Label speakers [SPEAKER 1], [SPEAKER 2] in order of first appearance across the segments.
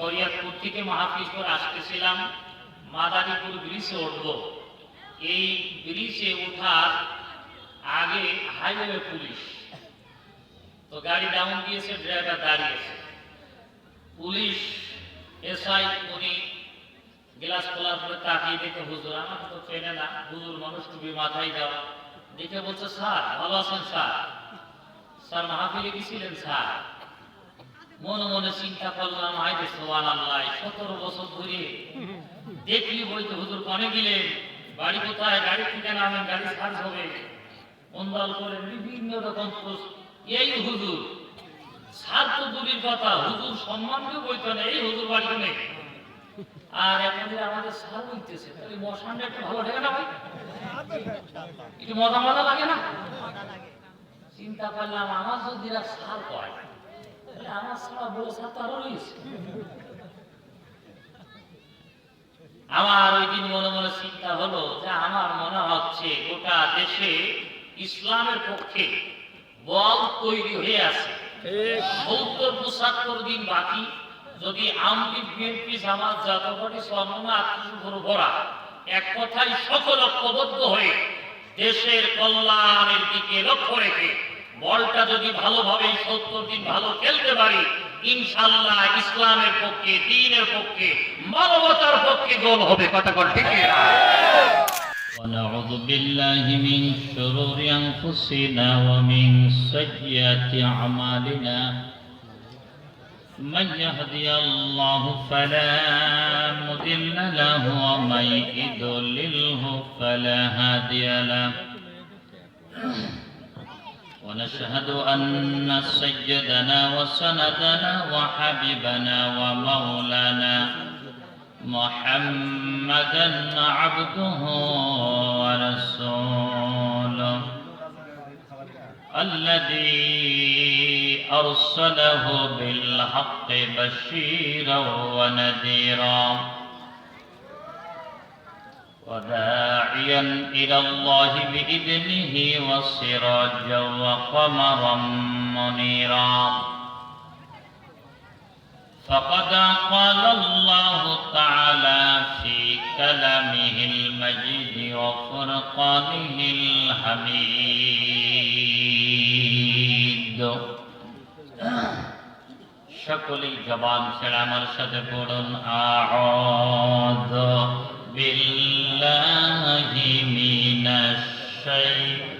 [SPEAKER 1] শরিয়াতপুর থেকে মাহফিজ করে আসতেছিলাম। মাদারীপুর ব্রিজে উঠব। এই ব্রিজে ওঠার আগে হাইওয়ে পুলিশ। তো গাড়ি ডাউন দিয়েছে ড্রাইভার দাঁড়িয়েছে। পুলিশ, এসআই, উনি গ্লাস খোলার পরে তাকিয়ে দেখে, হুজুর, আমাকে তো চেনে না। হুজুর, মানুষ টুপি মাথায় দেওয়া দেখে বলছে, স্যার, ভালো আছেন, স্যার? স্যার, মাহফিলে গেছিলেন, স্যার। মনে মনে চিন্তা করলাম হাইরে সোয়াল আল্লাহ সতেরো বছর ধরে দেখলি বলতে হুজুর কনে গেলেন বাড়ি কোথায় গাড়ি থেকে নামেন গাড়ি সার্চ হবে। মন্দাল করে বিভিন্ন রকম এই হুজুর সার তো দূরের কথা হুজুর বইতো না এই হুজুর বাড়ি নেই। আর এখন আমাদের সার বইতেছে তাহলে মশানটা একটু ভালো ঠেকে না ভাই? একটু মজা মজা লাগে। না চিন্তা করলাম আমার যদি সার কয় তাহলে আমার সারা বড় ওই দিন মনে মনে চিন্তা হলো যে আমার মনে হচ্ছে গোটা দেশে ইসলামের পক্ষে বল তৈরি হয়ে আছে। সত্তর পঁচাত্তর দিন বাকি। যদি আমলি বিএনপি জামাত সর্বনা ভরা এক কথায় সকল ঐক্যবদ্ধ হয়ে দেশের কল্যাণের দিকে লক্ষ্য রেখে বলটা যদি ভালোভাবে সত্তর দিন ভালো খেলতে পারি ইনশাল্লাহ ইসলামের পক্ষে দিনের পক্ষে মানবতার পক্ষে গোল হবে কথা কর ঠিক না?
[SPEAKER 2] ونعوذ بالله من شرور أنفسنا ومن سيئات أعمالنا من يهدي الله فلا مضل له ومن يضلله فلا هادي له ونشهد أن سيدنا وسندنا وحبيبنا ومولانا محمدا عبده ورسوله الذي أرسله بالحق بشيرا ونذيرا وداعيا إلى الله بإذنه وسراجا وقمرا منيرا فقد قال الله تعالى في كلامه المجيد وفرقانه الحميد সকলেই জবান ছেড়ে আমার সাথে পড়ুন আউয بالله من الشيطان.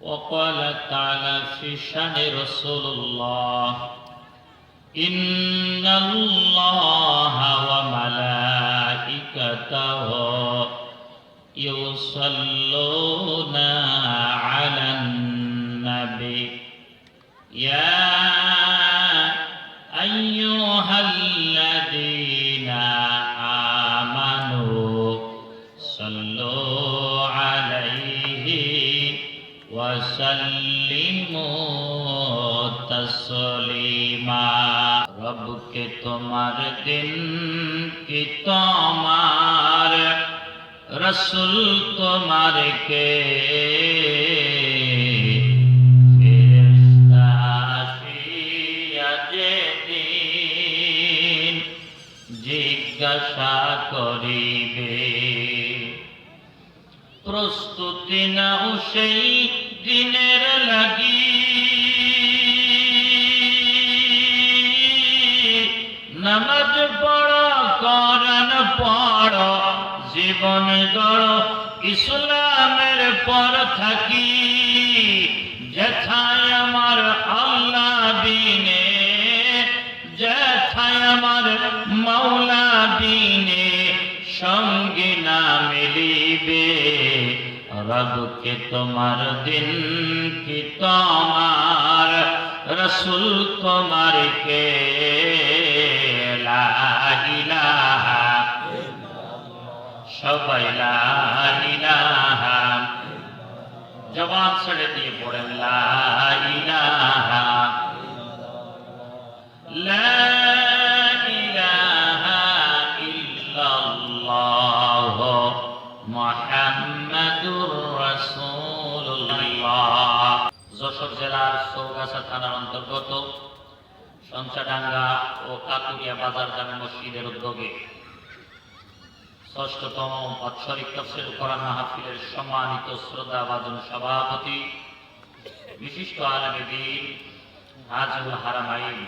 [SPEAKER 2] وقال تعالى في شأن رسول الله إن الله وسلموا تسليما রবকে তোমার দিন কি তোমার রসুল তোমার কে ফেরেশতা আসিয়া যেদিন জিজ্ঞাসা করিবে প্রস্তুতি নাও সেই দিনের লাগি। নামাজ পড় করন পড়, জীবন গড়, ইসলামের পর থাকি। যেথায় আমার আল্লাহ বিনে যেথায় আমার মাওলা বিনে রবকে তোমার দিন কি তোমার? রসুল তোমার কে সবাই জবান ছেড়ে দিয়ে পড়েন লা বাজার জামে মসজিদের উদ্যোগে ষষ্ঠতম বাৎসরিক তফসিল কোরআন মাহফিলের সম্মানিত শ্রদ্ধাভাজন সভাপতি, বিশিষ্ট আলমী দিন হাজুল হারামাইন,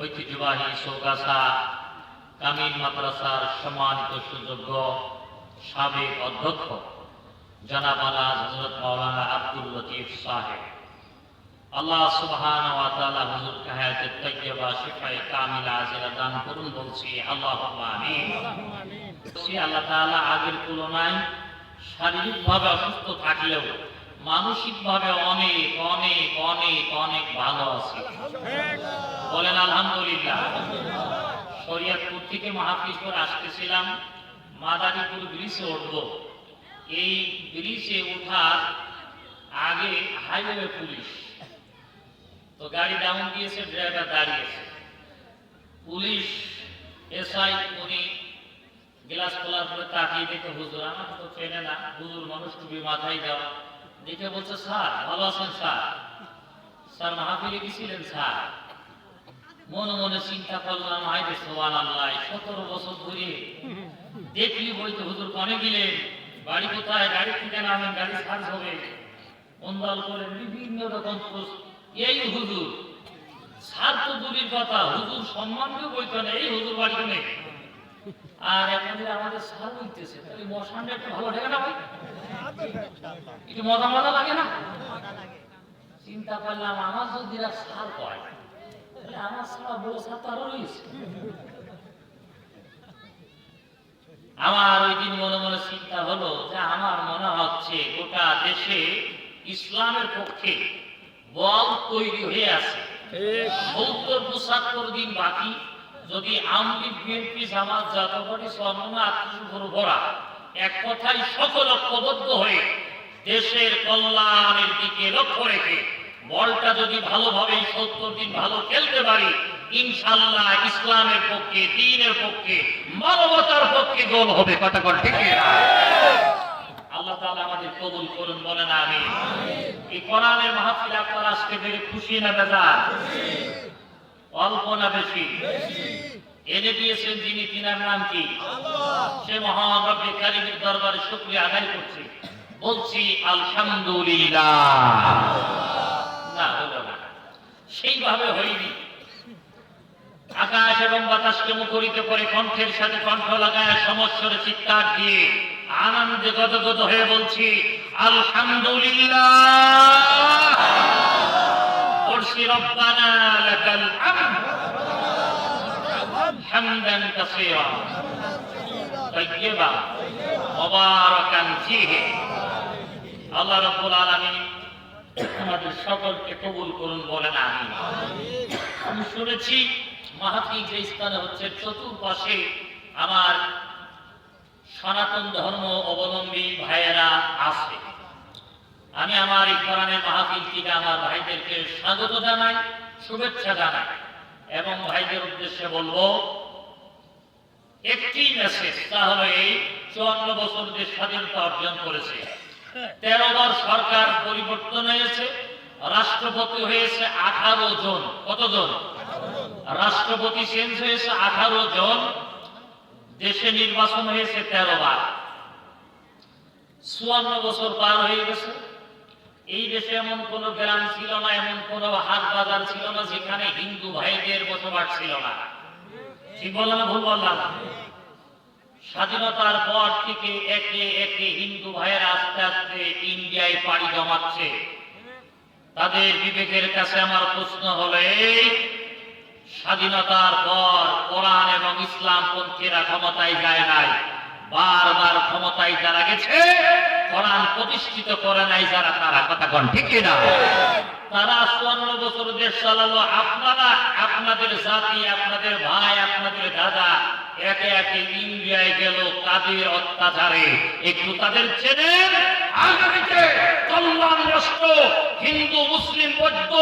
[SPEAKER 2] ঐতিহ্যবাহী চৌগাছা কামিল মাদ্রাসার সম্মানিত সুযোগ্য সাবেক অধ্যক্ষ জনাব আলা হজরত মাওলানা আব্দুল লতিফ সাহেব। আল্লাহ সুবহান ওয়া তাআলা হুজুরকে হায়াতে তাইয়্যিবা, শিফায়ে কামিলা আজিলা দান করুন বলছি, আল্লাহুম্মা আমিন। বলছি, আল্লাহ তাআলা আগের তুলনায় শারীরিকভাবে অসুস্থ থাকলেও মানসিকভাবে অনেক অনেক অনেক অনেক ভালো আছে। বলেন, আলহামদুলিল্লাহ। শরিয়াতপুর থেকে মাহফিজ করে আসতেছিলাম, মাদারীপুর ব্রিজে উঠব। এই ব্রিজে ওঠার আগে হাইওয়ে পুলিশ তো গাড়ি ডাউন দিয়েছে ড্রাইভার দাঁড়িয়েছে। পুলিশ, এসআই, উনি গ্লাস খোলার পরে তাকিয়ে দেখে, হুজুর, আমাকে তো চেনে না, হুজুর মানুষ টুপি মাথায় দেওয়া। দেখে বলছে, স্যার, ভালো আছেন, স্যার? স্যার, মাহফিলে গেছিলেন, স্যার। মনে মনে চিন্তা করলাম হাইরে সোয়ান আল্লাহ সতেরো বছর ধরে দেখলি বলতে হুজুর কনে গেলেন। বাড়ি কোথায়? গাড়ি থেকে নামেন গাড়ি সার্চ হবে। অন্দাল করে বিভিন্ন রকম প্রশ্ন। এই হুজুর। সার তো দূরের কথা, হুজুর সম্মান কেউ বইতো না, এই হুজুর বাড়ি কোনে আর এখন আমাদের সার বলতেছে তাহলে মশানটা ভালো লাগে না ভাই? একটু মজা মজা লাগে না? চিন্তা করলাম, আমার যদি তাহলে আমার সারা বড় তো আরও রয়েছে। আমার ওই দিন মনে মনে চিন্তা হলো যে আমার মনে হচ্ছে গোটা দেশে ইসলামের পক্ষে বল তৈরি হয়ে আছে সত্তর পঁচাত্তর দিন বাকি যদি আমলি বিএনপি জামাত জাতীয় স্বর্ণমা আত্মীয় ভরা এক কথায় সকল ঐক্যবদ্ধ হয়ে দেশের কল্যাণের দিকে লক্ষ্য রেখে বলটা যদি ভালোভাবে সত্তর দিন ভালো খেলতে পারি ইনশাল্লাহ ইসলামের পক্ষে দিনের পক্ষে মানবতার পক্ষে গোল হবে কথা ঠিক না? আল্লাহ তাআলা আমাদের কবুল করুন বলেন আমি এই কোরআনের মাহফিল আপনারা আজকে বেড়ে খুশি না বেজার? অল্প না বেশি? এনে দিয়েছেন যিনি, তিনার নাম কি? সে মহান দরবারে শুকরিয়া আদায় করছি। বলছি, আলহামদুলিল্লাহ। না না। সেইভাবে হয়নি। আকাশ এবং বাতাসকে মুখরিত করে কণ্ঠের সাথে কণ্ঠ লাগায় সমস্যরে চিৎকার দিয়ে আনন্দে গদগদ হয়ে বলছি আলহামদুলিল্লাহ। পড়ছি রব্বানা লাকাল হামদ, হামদান কাসীরা, তাইয়্যিবা, মুবারাকান ফীহি। আল্লাহ আমাদের সকলকে কবুল করুন বলে না আমি শুনেছি মাহাতি যে স্থানে হচ্ছে, চতুর্পাশে আমার সনাতন ধর্ম অবলম্বী ভাইয়েরা আছে। আমি আমার এই কোরআনের মাহফিল থেকে আমার ভাইদেরকে স্বাগত জানাই শুভেচ্ছা জানাই এবং ভাইদের উদ্দেশ্যে বলব একটি মেসেজ তা হলো এই চুয়ান্ন বছর যে স্বাধীনতা অর্জন করেছে। তেরো বার সরকার পরিবর্তন হয়েছে রাষ্ট্রপতি হয়েছে আঠারো জন। কতজন?
[SPEAKER 1] রাষ্ট্রপতি চেঞ্জ হয়েছে আঠারো জন। দেশে নির্বাচন হয়েছে তেরো বার। চুয়ান্ন বছর পার হয়ে গেছে। এই দেশে এমন কোন গ্রাম ছিল না, এমন কোন হাট বাজার ছিল না যেখানে হিন্দু ভাইদের বসবাস ছিল না। ঠিক বললাম, ভুল বললাম? স্বাধীনতার পর থেকে একে একে হিন্দু ভাইয়েরা আস্তে আস্তে ইন্ডিয়ায় পাড়ি জমাচ্ছে। তাদের বিবেকের কাছে আমার প্রশ্ন হলো, এই স্বাধীনতার পর কোরআন এবং ইসলাম পন্থীরা ক্ষমতায় যায় নাই। বারবার ক্ষমতায় যারা গেছে, কোরআন প্রতিষ্ঠিত করে নাই যারা, তারা কথা কন ঠিক কিনা? তারা চুয়ান্ন বছর দেশ চালালো। আপনারা, আপনাদের জাতি, আপনাদের ভাই, আপনাদের দাদা, একে একে ইন্ডিয়ায় গেল কাদের অত্যাচারে? একটু তাদের চেনেন। আগামীতে কল্যাণ রাষ্ট্র, হিন্দু, মুসলিম, বৌদ্ধ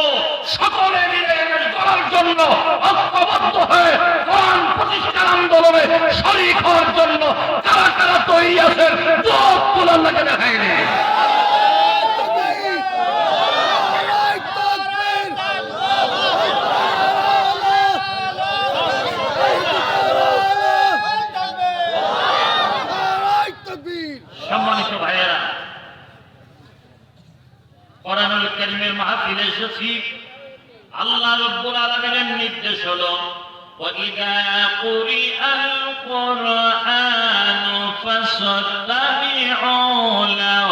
[SPEAKER 1] সকলে মিলে করার জন্য ঐক্যবদ্ধ হয়ে কোরআন প্রতিষ্ঠার আন্দোলনে শরীর হওয়ার জন্য কারা কারা তৈরি আছেন চোখ তোলার লাগে দেখায়নি মাহফিলে এসেছি আল্লাহ রাব্বুল আলামিনের নির্দেশ হলো وَإِذَا قُرِئَ الْقُرْآنُ فَاسْتَمِعُوا لَهُ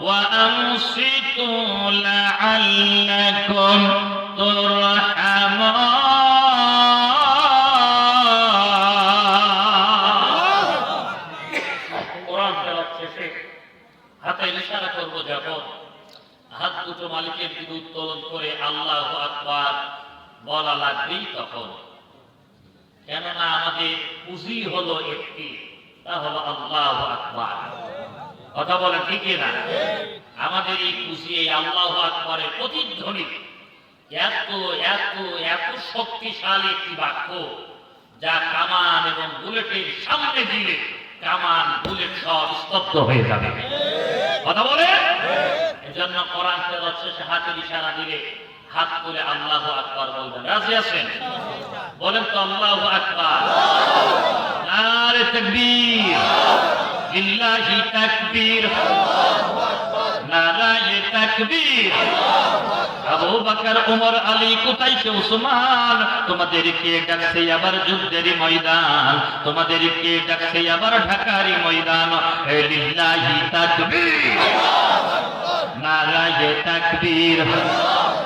[SPEAKER 1] وَأَنصِتُوا لَعَلَّكُمْ দুটো মালিকের দিকে উত্তোলন করে আল্লাহ আকবার বলা লাগবেই তখন। কেননা আমাদের পুঁজি হলো একটি, তা হলো আল্লাহ আকবার। কথা বলেন ঠিকই না? আমাদের এই পুঁজি এই আল্লাহ আকবরের প্রতিধ্বনি। এত এত এত শক্তিশালী একটি বাক্য যা কামান এবং বুলেটের সামনে দিলে কামান, বুলেট সব স্তব্ধ হয়ে যাবে। কথা বলে? এজন্য কোরআন তেলাওয়াত শেষে হাতের ইশারা দিলে হাত তুলে আল্লাহু আকবার বলবেন। রাজি আছেন? বলেন তো আল্লাহু আকবার। নারে তাকবীর। লিল্লাহি তাকবীর। নারায়ে তাকবীর। আবু বকর ওমর আলী কোথায় সে উসমান, তোমাদেরকে ডাকছে আবার যুদ্ধের ময়দান, তোমাদেরকে ডাকছে আবার ঢাকার ময়দান। লিল্লাহি তাকবীর। নারায় তাকবীর।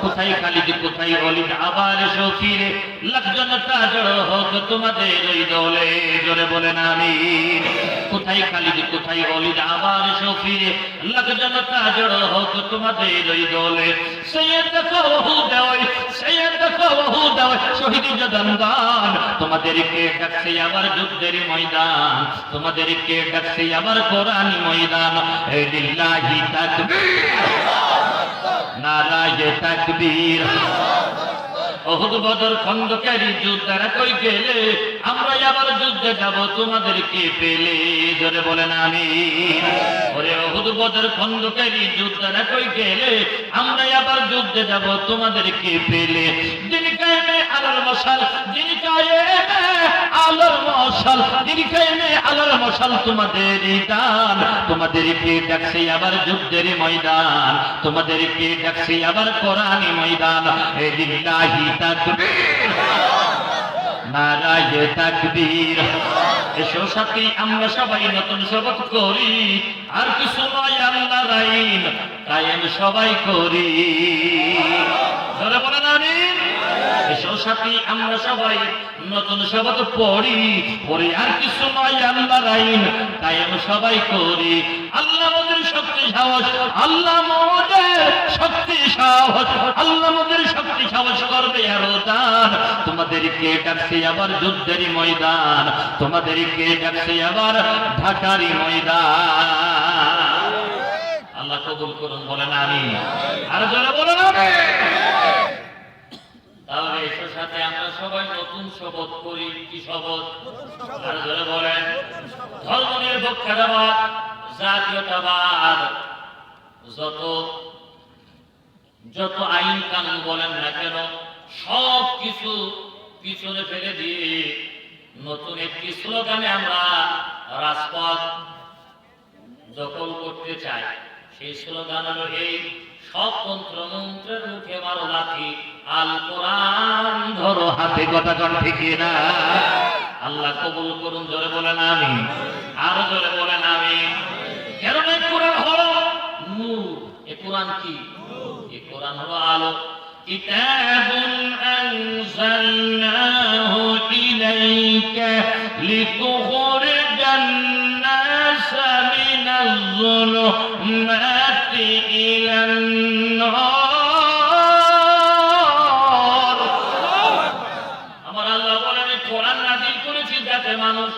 [SPEAKER 1] কোথায় খালিদ কোথায় অলিদ আবার এসো ফিরে? লাখজনতা জড়ো হোক তোমাদের ওই দলে। জোরে বলেন আমিন। কোথায় খালিদ কোথায় অলিদ আবার এসো ফিরে? লাখজনতা জড়ো হোক তোমাদের ওই দলে। সৈয়দ দেখো বহু দেওয়াই সৈয়দ দেখো বহু দেওয়াই। শহীদ জদন্দান তোমাদেরকে ডাকছে আবার যুদ্ধের ময়দান? তোমাদেরকে ডাকছে আবার কোরআনি ময়দান? লিল্লাহি তাকবীর। নারায়ে তাকবীর। অহুদ বদর খন্দকারী যুদ্ধরা কই গেলে? আমরা আবার যুদ্ধে যাব, তোমাদেরকে পেলে। বলেন আমি ওরে খন্দকারী কই গেলে? আমরা আবার যুদ্ধে যাব পেলে। আলার মশাল কায়েমে আলার মশাল আলার মশাল তোমাদের দান। তোমাদেরকে ডাকছে আবার যুদ্ধের ময়দান। তোমাদেরকে ডাকছে আবার কোরআনি ময়দান। হে লিল্লাহি তাকবীর। নারায়ে তাকবীর। এসো সাথী, আমরা সবাই নতুন শপথ করি। আর কিছু নয়, আল্লাহ রাইন কায়েম সবাই করি। ধরে বলেন, আমিন। সাথী, আমরা সবাই নতুন পড়ি। আর কিছু নয় কায়েম সবাই করি। আল্লাহ শক্তি সাহস, আল্লাহ শক্তি সাহস, আল্লাহ শক্তি সাহস করবে দান। ডাকছে আবার যুদ্ধেরই ময়দান? তোমাদেরকে ডাকছে আবার ঢাকারি ময়দান? আল্লাহ কবুল করুন, বলেন আমি আর যারা বলেন আমি আমরা সবাই নতুন শপথ করি। বলেন। জাতীয়তাবাদ। যত যত আইন কানুন বলেন না কেন, সব কিছু পিছনে ফেলে দিয়ে নতুন একটি স্লোগানে আমরা রাজপথ দখল করতে চাই। সেই স্লোগান হলো এই সব তন্ত্র মন্ত্রের মুখে মারো লাঠি আল কোরআন ধরো হাতে কথা কন ঠিক না আল্লাহ কবুল করুন জোরে বলেন আমি আরো জোরে বলেন আমি কেন এই কোরআন হলো নূর এ কোরআন কি এ কোরআন হলো আলো كتاب أنزلناه إليك لتخرج الناس من الظلمات إلى النار কোরআন নাজিল করেছি যাতে মানুষ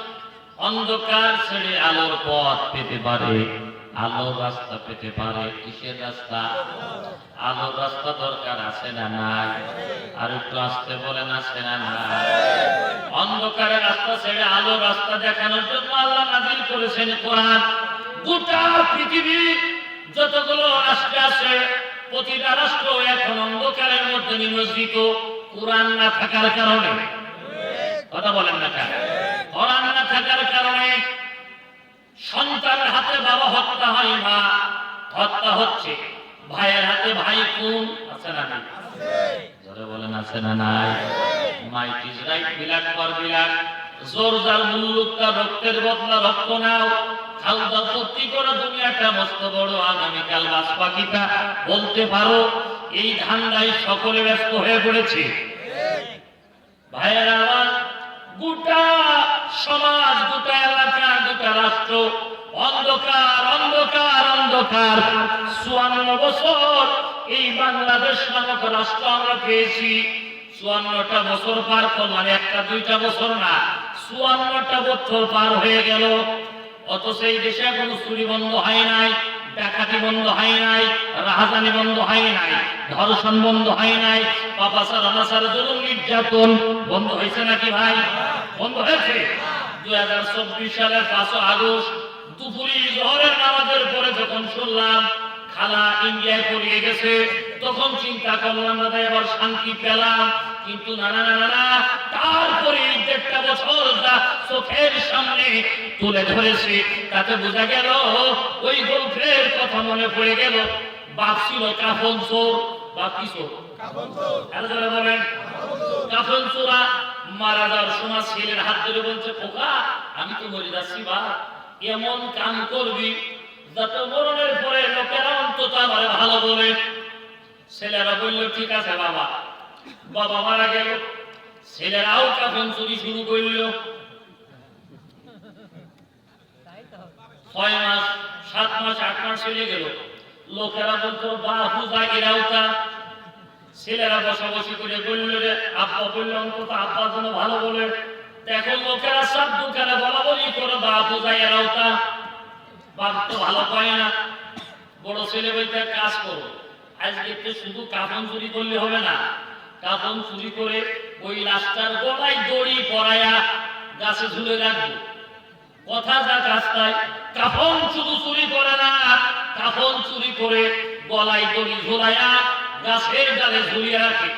[SPEAKER 1] অন্ধকার ছেড়ে আলোর পথ পেতে পারে আলোর রাস্তা পেতে পারে, কিসের রাস্তা? আলোর রাস্তা দরকার আছে না নাই? আর একটু আসতে বলেন, আছে না নাই? অন্ধকারের রাস্তা ছেড়ে আলোর রাস্তা দেখানোর জন্য আল্লাহ নাজিল করেছেন কোরআন। গোটা পৃথিবী যতগুলো রাষ্ট্র আছে, প্রতিটা রাষ্ট্র এখন অন্ধকারের মধ্যে নিমজ্জিত, কোরআন না থাকার কারণে। কথা বলেন না কেন? কোরআন না থাকার কারণে সন্তানের হাতে বাবা হত্যা হয় মা হত্যা হচ্ছে। ভাইয়ের হাতে ভাই খুন, আছে না নাই? জোরে বলেন, আছে না নাই? ইজ রাইট বিলাট পর বিলাট জোর যার মুল্লুক তার রক্তের বদলা রক্ত নাও। খালদা সত্যি করে দুনিয়াটা মস্ত বড়, আগামীকাল বাস পাখিটা বলতে পারো, এই ধান্দায় সকলে ব্যস্ত হয়ে পড়েছে। ভাইয়েরা আমার গোটা সমাজ, গোটা এলাকা, গোটা রাষ্ট্র, অন্ধকার অন্ধকার অন্ধকার। চুয়ান্ন বছর এই বাংলাদেশ নামক রাষ্ট্র আমরা পেয়েছি। চুয়ান্নটা বছর পার করলাম একটা দুইটা বছর না, চুয়ান্নটা বছর পার হয়ে গেল। অথচ এই দেশে এখনও চুরি বন্ধ হয় নাই, ডাকাতি বন্ধ হয় নাই, রাহাজানি বন্ধ হয় নাই, ধর্ষণ বন্ধ হয় নাই পাপাসার অনাসার জুলুম নির্যাতন বন্ধ হয়েছে নাকি ভাই? বন্ধ হয়েছে? দুই হাজার চব্বিশ সালের পাঁচশো আগস্ট দুপুরি জহরের নামাজের পরে যখন শুনলাম খালা ইন্ডিয়ায় পড়িয়ে গেছে, তখন চিন্তা করলাম দাদা এবার শান্তি পেলাম। কিন্তু না না না না তারপরে দেড়টা বছর যা চোখের সামনে তুলে ধরেছে তাতে বোঝা গেল ওই গল্পের কথা মনে পড়ে গেল। বাপ ছিল কাফন চোর বা কি চোর? বলেন। কাফন চোরা। মারা যাওয়ার সময় ছেলের হাত ধরে বলছে খোকা আমি তো মরে যাচ্ছি বা এমন কাম করবি যাতে মরণের পরে লোকেরা অন্তত আমার ভালো বলে। ছেলেরা বলল ঠিক আছে বাবা। বাবা মারা গেল। ছেলেরাও কাফন চুরি শুরু করল। ছয় মাস, সাত মাস, আট মাস চলে গেল। লোকেরা বলতো বা পূজা এরাওতা ছেলেরা বসাবসি করে বলল রে আব্বা বলল, অন্তত আব্বার জন্য ভালো বলে। এখন লোকেরা সব দোকানে বলা বলি করে বা পূজা এরাওতা বাপ তো ভালো পায় না। বড় ছেলে বলতে কাজ করো, আজকে শুধু কাফন চুরি করলে হবে না। কাফন চুরি করে ওই রাস্তার গলায় দড়ি পরায়া গাছে ঝুলে রাখব। কথা যা রাস্তায়, কাফন শুধু চুরি করে না, কাফন চুরি করে গলায় দড়ি ঝুলাইয়া গাছের ডালে ঝুলিয়ে রাখে।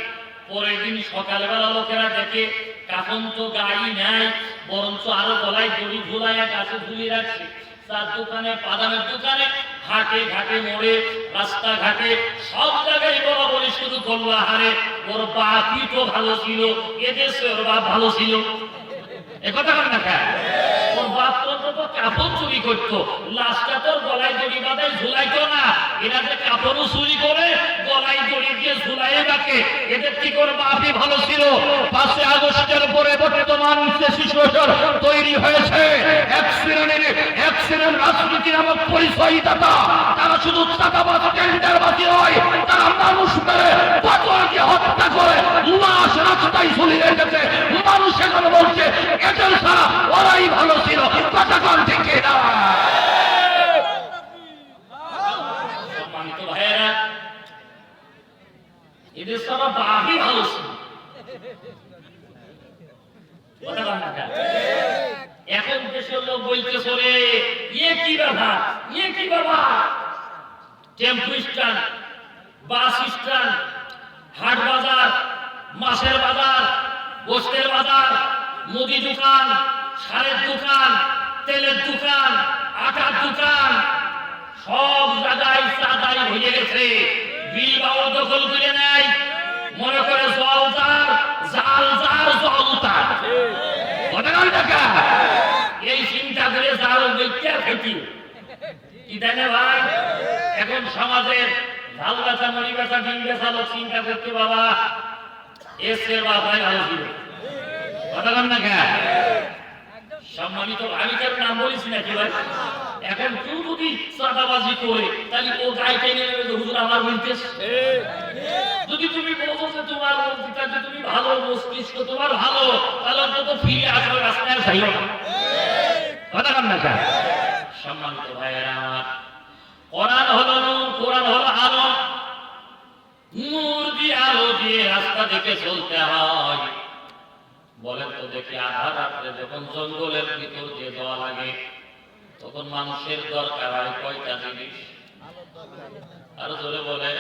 [SPEAKER 1] পরের দিন সকালবেলা লোকেরা দেখে, কাফন তো গাড়ি নেয়, বরঞ্চ আরও গলায় দড়ি ঝুলাইয়া গাছে ঝুলিয়ে রাখছে তার দোকানে, বাদামের দোকানে হাটে ঘাটে মোড়ে রাস্তা ঘাটে সব জায়গায় বলা বলি শুধু গোল্লা হারে ওর বাপি তো ভালো ছিল এদেশে ওর বাপ ভালো ছিল। একথা কথা না এদের কি করে বাপই ভালো ছিল? পাঁচে আগস্টের পরে বর্তমান যে তৈরি হয়েছে। এক শ্রেণির এক শ্রেণির রাজনীতি নামক পরিচয় দাতা তারা শুধু চাঁদাবাজ, টেন্ডারবাজি নয়, তারা মানুষ মেরে পাতোয়াকে হত্যা করে লাশ রাস্তায় ঝুলিয়ে রেখেছে। মানুষ এখন বলছে, এদের ছাড়া ওরাই ভালো ছিল। কথা কম থেকে না এদের ছাড়া বাপই ভালো ছিল। কেন? এখন দেশের লোক বলতেছে রে ইয়ে কি ব্যাপার? ইয়ে কি ব্যাপার? টেম্পু স্ট্যান্ড বাস স্ট্যান্ড, হাট বাজার, মাছের বাজার, গোষ্ঠের বাজার, মুদি দোকান, সারের দোকান, তেলের দোকান, আটার দোকান, সব জায়গায় চাঁদাই হয়ে গেছে। বিল বাবর দখল করে নেয়, মনে করে জল তার, জাল জাল জল তার। এই চিন্তা করে জাল দেখতে খেতি কি দেয় ভাই, এখন সমাজের লোক চিন্তা করতে বাবা। এসের বাবাই ভালো ছিল। কতক্ষণ টাকা সম্মানিত আমি নাম বলেছি নাকি ভাই? এখন কেউ যদি করে, তাহলে ও হুজুর আমার বলতেস যদি তুমি বলো যে তোমার মস্তিষ্ক তুমি ভালো, মস্তিষ্ক তোমার ভালো, তাহলে অন্তত ফিরে আসো রাস্তায় যাইও না। কথা কান না কেন? সম্মানিত ভাইয়েরা, কোরআন হলো কোরআন হলো নূর দিয়ে আলো দিয়ে রাস্তা দেখে চলতে হয়। বলেন তো দেখি আধা রাত্রে যখন জঙ্গলের ভিতর দিয়ে যাওয়া লাগে, তখন মানুষের দরকার হয় কয়টা জিনিস? আরও জোরে বলে